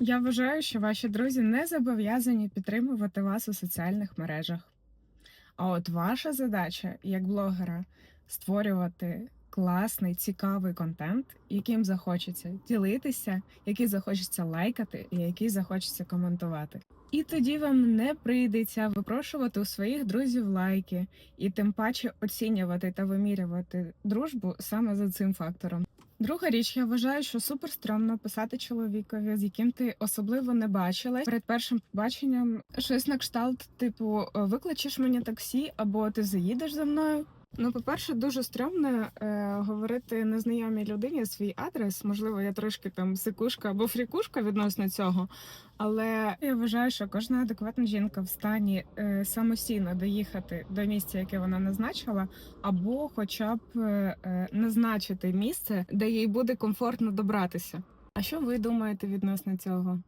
Я вважаю, що ваші друзі не зобов'язані підтримувати вас у соціальних мережах. А от ваша задача як блогера створювати класний, цікавий контент, яким захочеться ділитися, який захочеться лайкати і який захочеться коментувати. І тоді вам не прийдеться випрошувати у своїх друзів лайки, і тим паче оцінювати та вимірювати дружбу саме за цим фактором. Друга річ, я вважаю, що супер стрьомно писати чоловікові, з яким ти особливо не бачила перед першим побаченням щось на кшталт, типу, викличеш мені таксі, або ти заїдеш за мною. Ну, по-перше, дуже стрьомно е, говорити незнайомій людині свій адрес. Можливо, я трошки там сикушка або фрікушка відносно цього. Але я вважаю, що кожна адекватна жінка в стані е, самостійно доїхати до місця, яке вона назначила, або хоча б е, е, назначити місце, де їй буде комфортно добратися. А що ви думаєте відносно цього?